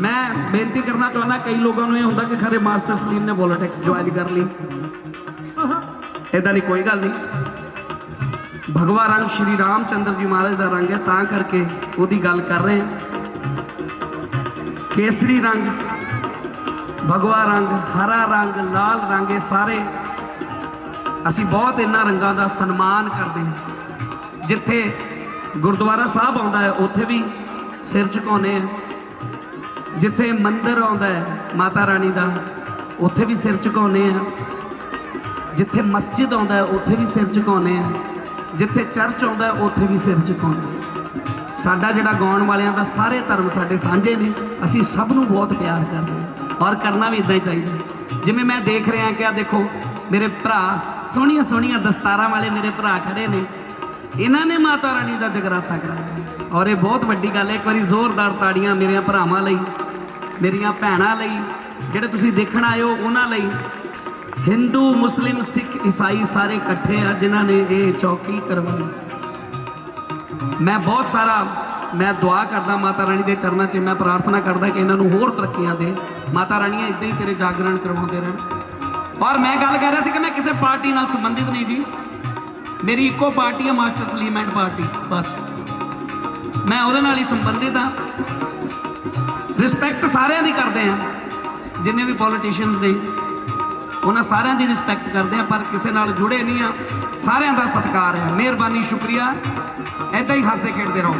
ਮੈਂ ਬੇਨਤੀ ਕਰਨਾ ਚਾਹੁੰਦਾ, ਕਈ ਲੋਕਾਂ ਨੂੰ ਇਹ ਹੁੰਦਾ ਕਿ ਖਰੇ ਮਾਸਟਰ ਸਲੀਮ ਨੇ ਪੋਲਿਟਿਕਸ ਜੁਆਇਨ ਕਰ ਲਈ। ਇਦਾਂ ਦੀ ਕੋਈ ਗੱਲ ਨਹੀਂ। ਭਗਵਾ ਰੰਗ ਸ਼੍ਰੀ ਰਾਮ ਚੰਦਰ ਜੀ ਮਹਾਰਾਜ ਦਾ ਰੰਗ ਹੈ, ਤਾਂ ਕਰਕੇ ਉਹਦੀ ਗੱਲ ਕਰ ਰਹੇ ਹਾਂ। ਕੇਸਰੀ ਰੰਗ ਭਗਵਾ ਰੰਗ, ਹਰਾ ਰੰਗ, ਲਾਲ ਰੰਗ, ਇਹ ਸਾਰੇ ਅਸੀਂ ਬਹੁਤ ਇਹਨਾਂ ਰੰਗਾਂ ਦਾ ਸਨਮਾਨ ਕਰਦੇ ਹਾਂ। ਜਿੱਥੇ ਗੁਰਦੁਆਰਾ ਸਾਹਿਬ ਆਉਂਦਾ ਹੈ, ਉੱਥੇ ਵੀ ਸਿਰ ਝੁਕਾਉਂਦੇ ਆ ਜਿੱਥੇ ਮੰਦਿਰ ਆਉਂਦਾ ਹੈ, ਮਾਤਾ ਰਾਣੀ ਦਾ, ਉੱਥੇ ਵੀ ਸਿਰ ਝੁਕਾਉਂਦੇ ਆ ਜਿੱਥੇ ਮਸਜਿਦ ਆਉਂਦਾ ਹੈ, ਉੱਥੇ ਵੀ ਸਿਰ ਝੁਕਾਉਂਦੇ ਆ ਜਿੱਥੇ ਚਰਚ ਆਉਂਦਾ ਹੈ, ਉੱਥੇ ਵੀ ਸਿਰ ਝੁਕਾਉਂਦੇ ਆ ਸਾਡਾ ਜਿਹੜਾ ਗਾਉਣ ਵਾਲਿਆਂ ਦਾ ਸਾਰੇ ਧਰਮ ਸਾਡੇ ਸਾਂਝੇ ਨੇ, ਅਸੀਂ ਸਭ ਨੂੰ ਬਹੁਤ ਪਿਆਰ ਕਰਦੇ ਹਾਂ ਔਰ ਕਰਨਾ ਵੀ ਇਦਾਂ ਹੀ ਚਾਹੀਦਾ। ਜਿਵੇਂ ਮੈਂ ਦੇਖ ਰਿਹਾ ਕਿ ਆ ਦੇਖੋ, ਮੇਰੇ ਭਰਾ ਸੋਹਣੀਆਂ ਸੋਹਣੀਆਂ ਦਸਤਾਰਾਂ ਵਾਲੇ ਮੇਰੇ ਭਰਾ ਖੜੇ ਨੇ। ਇਹਨਾਂ ਨੇ ਮਾਤਾ ਰਾਣੀ ਦਾ ਜਗਰਾਤਾ ਕਰਾਇਆ। ਔਰ ਇਹ ਬਹੁਤ ਵੱਡੀ ਗੱਲ ਹੈ, ਇੱਕ ਵਾਰੀ ਜ਼ੋਰਦਾਰ ਤਾੜੀਆਂ ਮੇਰੇ ਭਰਾਵਾਂ ਲਈ, ਮੇਰੀਆਂ ਭੈਣਾਂ ਲਈ, ਜਿਹੜੇ ਤੁਸੀਂ ਦੇਖਣ ਆਏ ਹੋ ਉਹਨਾਂ ਲਈ। ਹਿੰਦੂ, ਮੁਸਲਿਮ, ਸਿੱਖ, ਈਸਾਈ ਸਾਰੇ ਇਕੱਠੇ ਆ, ਜਿਨ੍ਹਾਂ ਨੇ ਇਹ ਚੌਕੀ ਕਰਵਾਈ। ਮੈਂ ਬਹੁਤ ਸਾਰਾ, ਮੈਂ ਦੁਆ ਕਰਦਾ ਮਾਤਾ ਰਾਣੀ ਦੇ ਚਰਨਾਂ 'ਚ, ਮੈਂ ਪ੍ਰਾਰਥਨਾ ਕਰਦਾ ਕਿ ਇਹਨਾਂ ਨੂੰ ਹੋਰ ਤਰੱਕੀਆਂ ਦੇ। ਮਾਤਾ ਰਾਣੀਆਂ ਇਦਾਂ ਹੀ ਤੇਰੇ ਜਾਗਰਣ ਕਰਵਾਉਂਦੇ ਰਹਿਣ। ਔਰ ਮੈਂ ਗੱਲ ਕਰ ਰਿਹਾ ਸੀ ਕਿ ਮੈਂ ਕਿਸੇ ਪਾਰਟੀ ਨਾਲ ਸੰਬੰਧਿਤ ਨਹੀਂ ਜੀ। ਮੇਰੀ ਇੱਕੋ ਪਾਰਟੀ ਹੈ ਮਾਸਟਰ ਸਲੀਮੈਂਟ ਪਾਰਟੀ, ਬਸ। ਮੈਂ ਉਹਦੇ ਨਾਲ ਹੀ ਸੰਬੰਧਿਤ ਹਾਂ। ਰਿਸਪੈਕਟ ਸਾਰਿਆਂ ਦੀ ਕਰਦੇ ਆ ਜਿੰਨੇ ਵੀ ਪੋਲੀਟੀਸ਼ੀਅਨਸ ਨੇ, ਉਹਨਾਂ ਸਾਰਿਆਂ ਦੀ ਰਿਸਪੈਕਟ ਕਰਦੇ ਆ ਪਰ ਕਿਸੇ ਨਾਲ ਜੁੜੇ ਨਹੀਂ ਆ ਸਾਰਿਆਂ ਦਾ ਸਤਿਕਾਰ ਹੈ। ਮਿਹਰਬਾਨੀ, ਸ਼ੁਕਰੀਆ। ਐਦਾਂ ਹੀ ਹੱਸਦੇ ਖੇਡਦੇ ਰਹੋ।